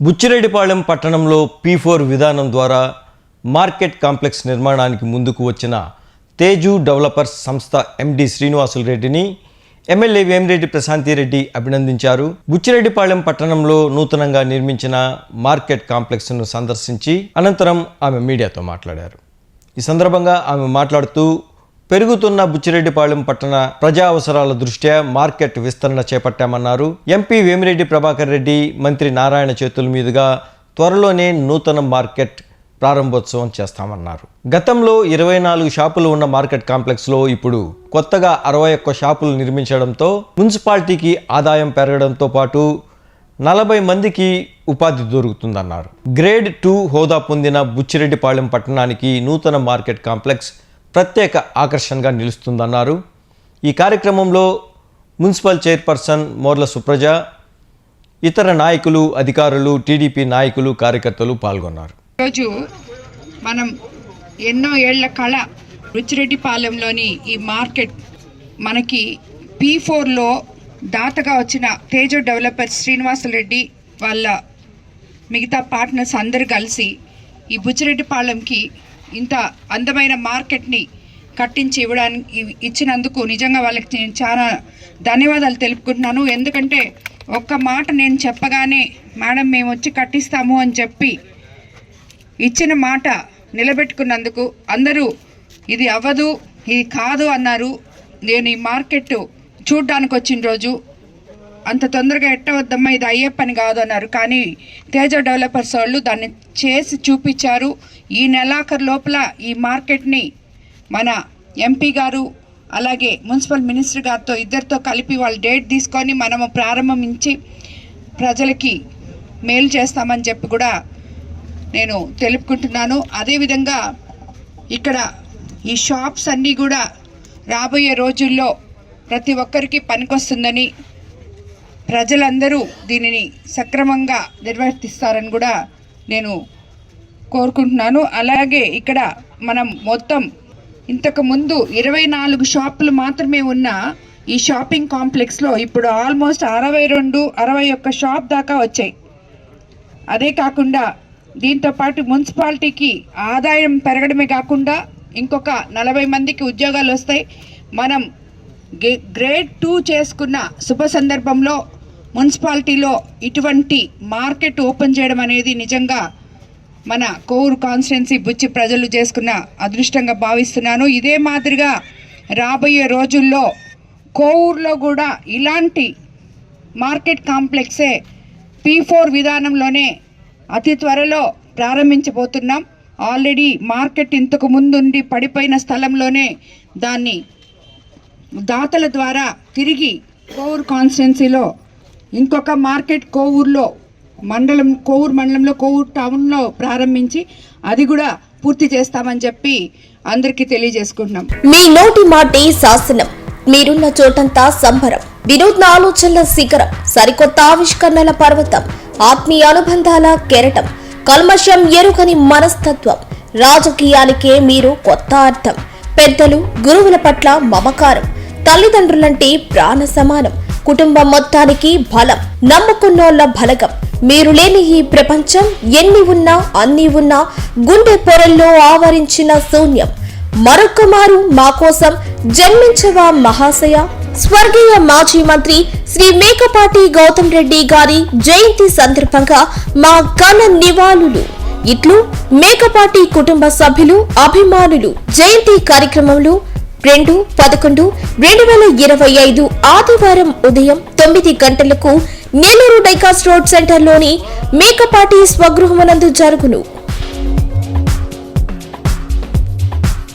బుచ్చిరెడ్డిపాళెం పట్టణంలో P four విధానం ద్వారా మార్కెట్ కాంప్లెక్స్ నిర్మాణానికి ముందుకు వచ్చిన తేజు డెవలపర్స్ సంస్థ ఎండి శ్రీనివాసులు రెడ్డిని ఎమ్మెల్యే వేమిరెడ్డి ప్రశాంతిరెడ్డి అభినందించారు. బుచ్చిరెడ్డిపాళెం పట్టణంలో నూతనంగా నిర్మించిన మార్కెట్ కాంప్లెక్స్ను సందర్శించి అనంతరం ఆమె మీడియాతో మాట్లాడారు. ఈ సందర్భంగా ఆమె మాట్లాడుతూ పెరుగుతున్న బుచ్చిరెడ్డిపాళెం పట్టణ ప్రజా అవసరాల దృష్ట్యా మార్కెట్ విస్తరణ చేపట్టామన్నారు. ఎంపీ వేమిరెడ్డి ప్రభాకర్ రెడ్డి మంత్రి నారాయణ చేతుల మీదుగా త్వరలోనే నూతన మార్కెట్ ప్రారంభోత్సవం చేస్తామన్నారు. గతంలో ఇరవై నాలుగు షాపులు ఉన్న మార్కెట్ కాంప్లెక్స్లో ఇప్పుడు కొత్తగా అరవై ఒక్క షాపులు నిర్మించడంతో మున్సిపాలిటీకి ఆదాయం పెరగడంతో పాటు నలభై మందికి ఉపాధి దొరుకుతుందన్నారు. గ్రేడ్ టూ హోదా పొందిన బుచ్చిరెడ్డిపాళెం పట్టణానికి నూతన మార్కెట్ కాంప్లెక్స్ ప్రత్యేక ఆకర్షణగా నిలుస్తుందన్నారు. ఈ కార్యక్రమంలో మున్సిపల్ చైర్పర్సన్ మోర్ల సుప్రజ ఇతర నాయకులు అధికారులు టీడీపీ నాయకులు కార్యకర్తలు పాల్గొన్నారు. ఈరోజు మనం ఎన్నో ఏళ్ళ కళ రుచిరెడ్డిపాలెంలోని ఈ మార్కెట్ మనకి పీ ఫోర్లో దాతగా వచ్చిన తేజ డెవలపర్ శ్రీనివాసరెడ్డి వాళ్ళ మిగతా పార్ట్నర్స్ అందరూ కలిసి ఈ బుచ్చిరెడ్డిపాలెంకి ఇంత అందమైన మార్కెట్ని కట్టించి ఇవ్వడానికి ఇచ్చినందుకు నిజంగా వాళ్ళకి నేను చాలా ధన్యవాదాలు తెలుపుకుంటున్నాను. ఎందుకంటే ఒక్క మాట నేను చెప్పగానే మేడం మేము వచ్చి కట్టిస్తాము అని చెప్పి ఇచ్చిన మాట నిలబెట్టుకున్నందుకు అందరూ ఇది అవ్వదు ఇది కాదు అన్నారు. నేను ఈ మార్కెట్ చూడ్డానికి వచ్చిన రోజు అంత తొందరగా ఎట్టవద్దమ్మా ఇది అయ్యే పని కాదు అన్నారు. కానీ తేజ డెవలపర్స్ వాళ్ళు దాన్ని చేసి చూపించారు. ఈ నెలాఖరు లోపల ఈ మార్కెట్ని మన ఎంపీ గారు అలాగే మున్సిపల్ మినిస్టర్ గారితో ఇద్దరితో కలిపి వాళ్ళు డేట్ తీసుకొని మనము ప్రారంభించి ప్రజలకి మేలు చేస్తామని చెప్పి కూడా నేను తెలుపుకుంటున్నాను. అదేవిధంగా ఇక్కడ ఈ షాప్స్ అన్నీ కూడా రాబోయే రోజుల్లో ప్రతి ఒక్కరికి పనికొస్తుందని ప్రజలందరూ దీనిని సక్రమంగా నిర్వర్తిస్తారని కూడా నేను కోరుకుంటున్నాను. అలాగే ఇక్కడ మనం మొత్తం ఇంతకు ముందు ఇరవై నాలుగు షాపులు మాత్రమే ఉన్న ఈ షాపింగ్ కాంప్లెక్స్లో ఇప్పుడు ఆల్మోస్ట్ అరవై రెండు అరవై ఒక్క షాప్ దాకా వచ్చాయి. అదే కాకుండా దీంతో పాటు మున్సిపాలిటీకి ఆదాయం పెరగడమే కాకుండా ఇంకొక నలభై మందికి ఉద్యోగాలు వస్తాయి. మనం గే- గ్రేడ్ టూ చేసుకున్న శుభ సందర్భంలో మున్సిపాలిటీలో ఇటువంటి మార్కెట్ ఓపెన్ చేయడం అనేది నిజంగా మన కోవూరు కాన్స్టిట్యున్సీ బుచ్చి ప్రజలు చేసుకున్న అదృష్టంగా భావిస్తున్నాను. ఇదే మాదిరిగా రాబోయే రోజుల్లో కోవూరులో కూడా ఇలాంటి మార్కెట్ కాంప్లెక్సే పీ ఫోర్ విధానంలోనే అతి త్వరలో ప్రారంభించబోతున్నాం. ఆల్రెడీ మార్కెట్ ఇంతకు ముందుండి పడిపోయిన స్థలంలోనే దాన్ని దాతల ద్వారా తిరిగి కోవూరు కాన్స్టిట్యున్సీలో ఇంకొక మార్కెట్ కోవూరులో మండలం కోవూరు మండలంలో కోవూరు టౌన్లో ప్రారంభించి అది కూడా పూర్తి చేస్తామని చెప్పి అందరికీ తెలియజేసుకుంటున్నాం. మీ నోటి మాటే శాసనం. మీరున్న చోటంతా సంబరం. వినూత్న ఆలోచనల శిఖరం. సరికొత్త ఆవిష్కరణల పర్వతం. ఆత్మీయ అనుబంధాల కెరటం. కల్మషం ఎరుకని మనస్తత్వం. రాజకీయానికే మీరు కొత్త అర్థం. పెద్దలు గురువుల పట్ల మమకారం. తల్లిదండ్రులంటే ప్రాణ సమానం కుటుంబం మొత్తానికి బలం నమ్ముకున్నోళ్ళ బలగం. మీరు లేని ఈ ప్రపంచం ఎన్ని ఉన్నా అన్ని ఉన్నా గుండె పొరల్లో ఆవరించిన శూన్యం. మరొక మారు మా కోసం జన్మించవా మహాశయ? స్వర్గీయ మాజీ మంత్రి శ్రీ మేకపాటి గౌతమ్ రెడ్డి గారి జయంతి సందర్భంగా మా ఘన నివాళులు. ఇట్లు మేకపాటి కుటుంబ సభ్యులు అభిమానులు జయంతి కార్యక్రమంలో రెండు పదకొండు రెండు వేల ఇరవై ఐదు ఆదివారం ఉదయం తొమ్మిది గంటలకు నెల్లూరు డైకాస్ రోడ్ సెంటర్లోని మేకపాటి స్వగృహమునందు జరుగును.